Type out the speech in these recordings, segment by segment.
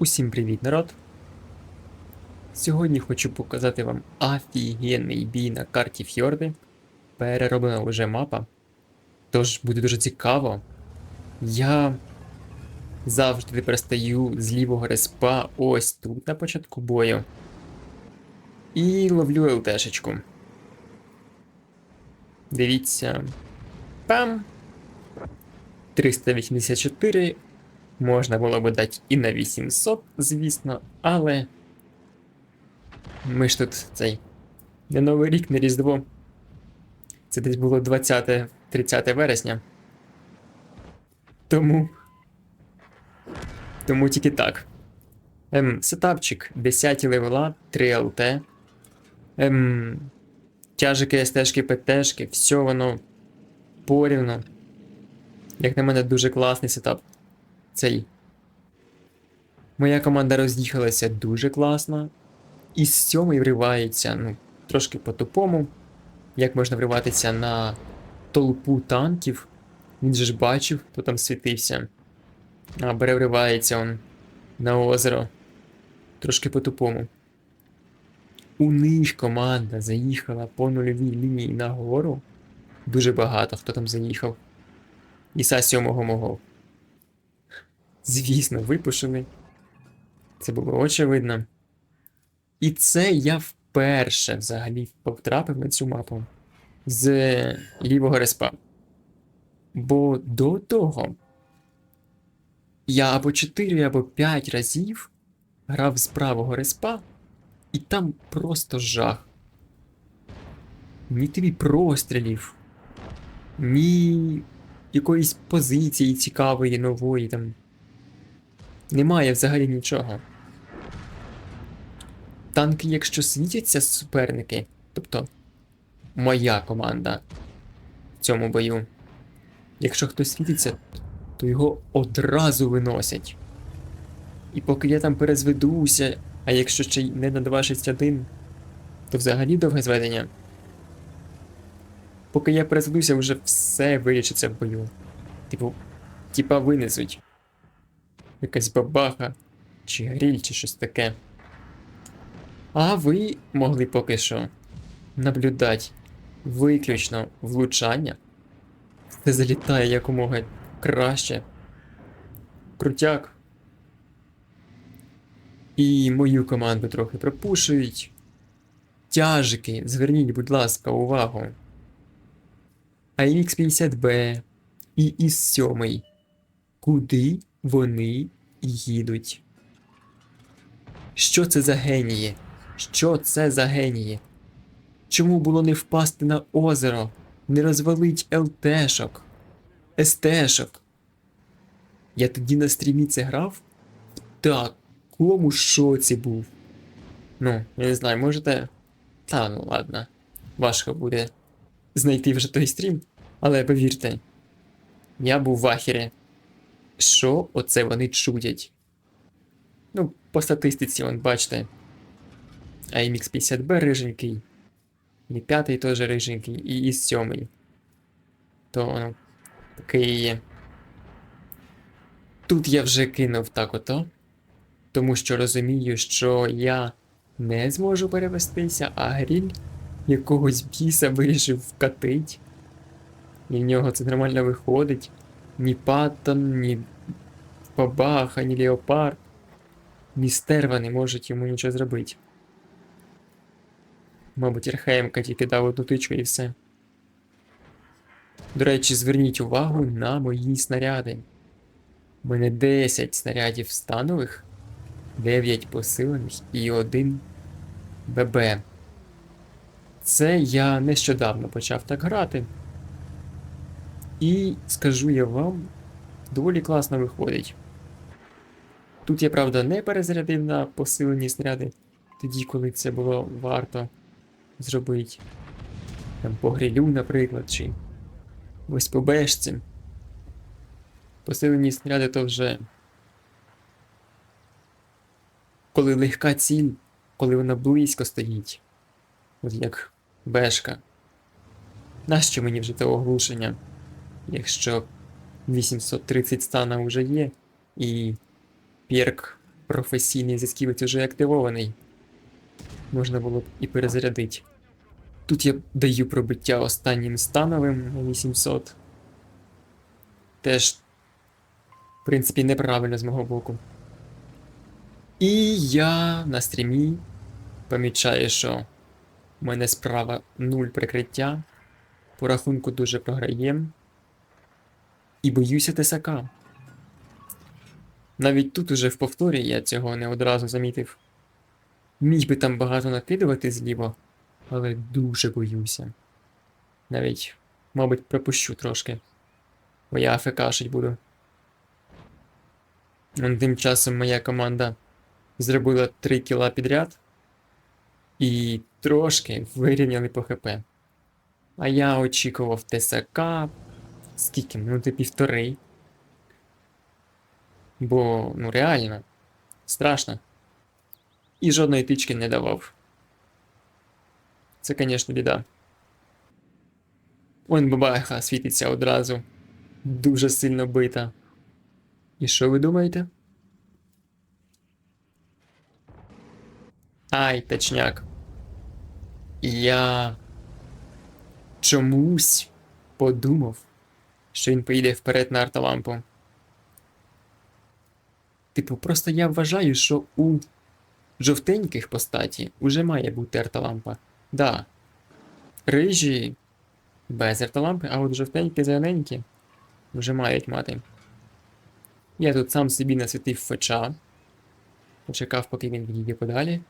Усім привіт, народ! Сьогодні хочу показати вам офігенний бій на карті Фьорди. Перероблена вже мапа. Тож буде дуже цікаво. Я завжди тепер стою з лівого респа ось тут на початку бою. І ловлю ЛТшечку. Дивіться. Пам! 384 Можна було би дати і на 800, звісно, але. Ми ж тут цей. Не Новий рік, не Різдво. Це десь було 20-30 вересня. Тому. Тому тільки так. Ем, сетапчик 10 левела, 3 ЛТ. Ем, тяжики, СТшки, ПТшки, все воно порівно. Як на мене, дуже класний сетап цей. Моя команда роз'їхалася дуже класно. І з сьомий вривається, ну, трошки по-тупому. Як можна вриватися на толпу танків. Він же ж бачив, хто там світився. А бере вривається он на озеро. Трошки по-тупому. У них команда заїхала по нульовій лінії на гору. Дуже багато хто там заїхав. Іса сьомого мого. Звісно, випушений. Це було очевидно. І це я вперше взагалі потрапив на цю мапу з лівого респа. Бо до того я або 4, або 5 разів грав з правого респа, і там просто жах. Ні тобі прострілів, ні якоїсь позиції цікавої, нової там. Немає взагалі нічого. Танки, якщо світяться суперники, тобто моя команда в цьому бою, якщо хтось світиться, то його одразу виносять. І поки я там перезведуся, а якщо ще й не на 261, то взагалі довге зведення. Поки я перезведуся, вже все вирішиться в бою. Типу, типа винесуть якась бабаха, чи гріль, чи щось таке. А ви могли поки що наблюдати виключно влучання. Це залітає якомога краще. Крутяк. І мою команду трохи пропушують. Тяжики, зверніть, будь ласка, увагу. АХ 50Б і ІС 7 Куди вони їдуть. Що це за генії? Що це за генії? Чому було не впасти на озеро, не розвалить ЛТшок, СТшок? Я тоді на стрімі це грав? В такому шоці був. Ну, я не знаю, можете. Та ну ладно. Важко буде знайти вже той стрім, але повірте, я був в ахері що оце вони чудять. Ну, по статистиці, вон, бачите. AMX 50B риженький. І п'ятий теж риженький, і і сьомий. То воно таке є. Тут я вже кинув так ото. Тому що розумію, що я не зможу перевестися, а гріль якогось біса вирішив вкатить. І в нього це нормально виходить. Ні Паттон, ні Бабаха, ні Леопард, ні стерва не можуть йому нічого зробити. Мабуть, Ерхемка тільки дав одну тичку і все. До речі, зверніть увагу на мої снаряди. У мене 10 снарядів станових, 9 посилених і 1 ББ. Це я нещодавно почав так грати. І скажу я вам, доволі класно виходить. Тут я, правда, не перезарядив на посилені снаряди, тоді, коли це було варто зробити. Там по грилю, наприклад, чи ось по бешці. Посилені снаряди то вже. Коли легка ціль, коли вона близько стоїть. От як бешка. Нащо мені вже те оглушення? Якщо 830 стана вже є, і перк професійний зв'язківець уже активований. Можна було б і перезарядити. Тут я даю пробиття останнім становим 800. Теж, в принципі, неправильно з мого боку. І я на стрімі помічаю, що в мене справа нуль прикриття. По рахунку дуже програєм. І боюся тесака. Навіть тут уже в повторі я цього не одразу замітив. Міг би там багато накидувати зліво, але дуже боюся. Навіть, мабуть, пропущу трошки. Бо я АФКшить буду. Тим часом моя команда зробила 3 кіла підряд і трошки вирівняли по ХП. А я очікував ТСК. Скільки? Минути півтори. Бо, ну реально, страшно. І жодної тички не давав. Це, звісно, біда. Он бабаха світиться одразу. Дуже сильно бита. І що ви думаєте? Ай, точняк. Я чомусь подумав, що він поїде вперед на арталампу. Типу, просто я вважаю, що у жовтеньких постаті уже має бути арталампа. Да. Рижі без арталампи, а от жовтенькі зелененькі вже мають мати. Я тут сам собі насвітив феча. Почекав, поки він відійде подалі.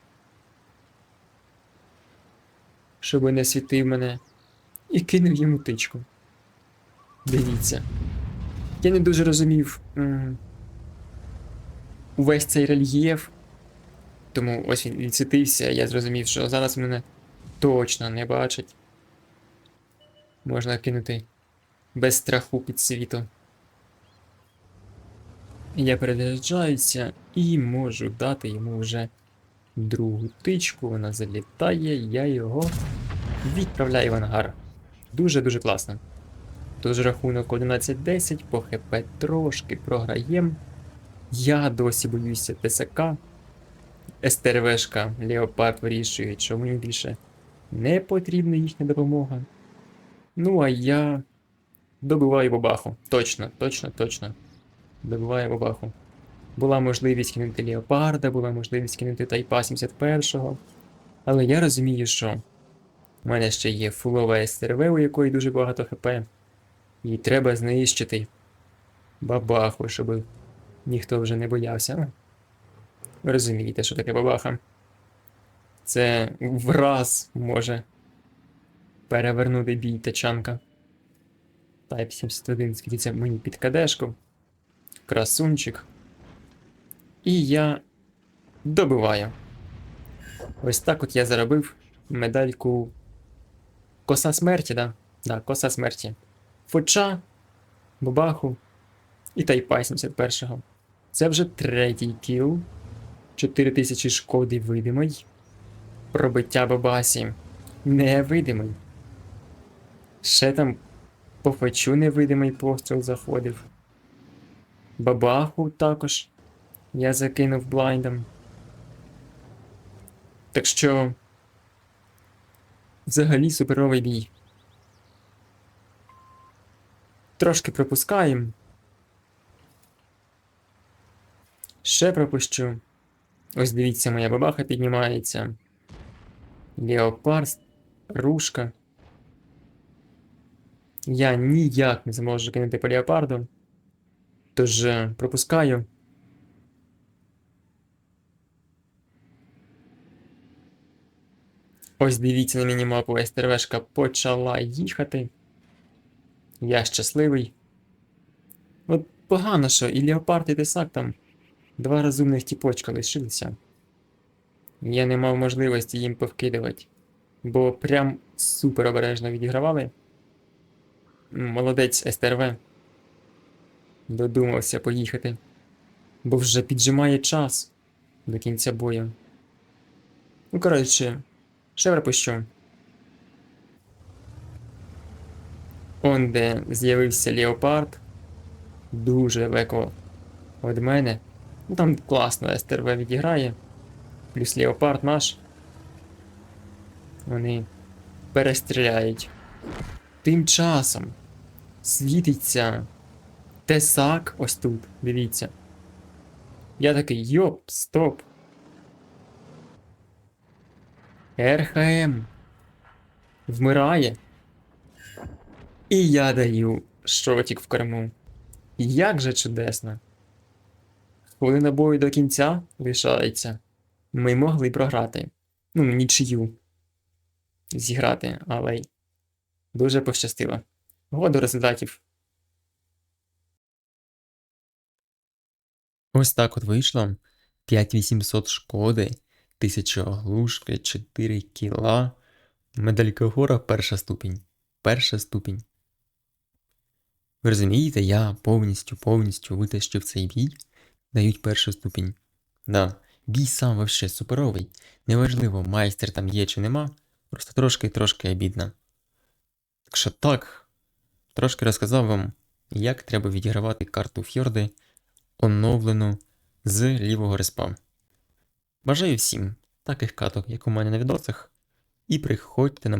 Щоб не світив мене. І кинув йому тичку. Дивіться. Я не дуже розумів увесь цей рельєф. Тому ось він відсвітився, я зрозумів, що зараз мене точно не бачить. Можна кинути без страху під світу. Я перезаряджаюся і можу дати йому вже другу тичку. Вона залітає, я його відправляю в ангар. Дуже-дуже класно. Тож рахунок 11-10, по ХП трошки програєм. Я досі боюся ТСК. СТРВшка Леопард вирішує, що мені більше не потрібна їхня допомога. Ну, а я добиваю бабаху. Точно, точно, точно. Добиваю бабаху. Була можливість кинути Леопарда, була можливість кинути Тайпа 71-го. Але я розумію, що у мене ще є фулова СТРВ, у якої дуже багато ХП. І треба знищити бабаху, щоб ніхто вже не боявся. Ви розумієте, що таке бабаха? Це враз може перевернути бій тачанка. Type 71 світиться мені під кадешку. Красунчик. І я добиваю. Ось так от я заробив медальку Коса смерті, да? Да, коса смерті. Фоча, Бабаху і Тайпа 71-го. Це вже третій кіл. 4000 шкоди видимий. Пробиття бабасі. Невидимий. Ще там по фечу невидимий постріл заходив. Бабаху також я закинув блайндом. Так що. Взагалі суперовий бій. Трошки пропускаємо. Ще пропущу. Ось дивіться, моя бабаха піднімається. Леопард, рушка. Я ніяк не зможу кинути по леопарду. Тож е, пропускаю. Ось дивіться на мінімапу, СТРВшка почала їхати. Я щасливий. От погано, що і Леопард, і Тесак там два розумних тіпочка лишилися. Я не мав можливості їм повкидувати, бо прям супер обережно відігравали. Молодець СТРВ. Додумався поїхати. Бо вже піджимає час до кінця бою. Ну, коротше, ще пропущу. Он де з'явився Леопард. Дуже далеко від мене. Ну там класно СТРВ відіграє. Плюс Леопард наш. Вони перестріляють. Тим часом світиться Тесак ось тут, дивіться. Я такий, йоп, стоп. РХМ вмирає. І я даю шотик в корму. Як же чудесно. Хвилина бою до кінця лишається. Ми могли програти. Ну, нічию. Зіграти, але дуже пощастило. Го до результатів. Ось так от вийшло. 5800 шкоди, 1000 оглушки, 4 кіла. Медалька гора перша ступінь. Перша ступінь. Ви розумієте, я повністю, повністю витащив цей бій, дають першу ступінь. Да, бій сам вообще суперовий. Неважливо, майстер там є чи нема, просто трошки-трошки обідно. Так що так, трошки розказав вам, як треба відігравати карту Фьорди, оновлену з лівого респа. Бажаю всім таких каток, як у мене на відосах, і приходьте на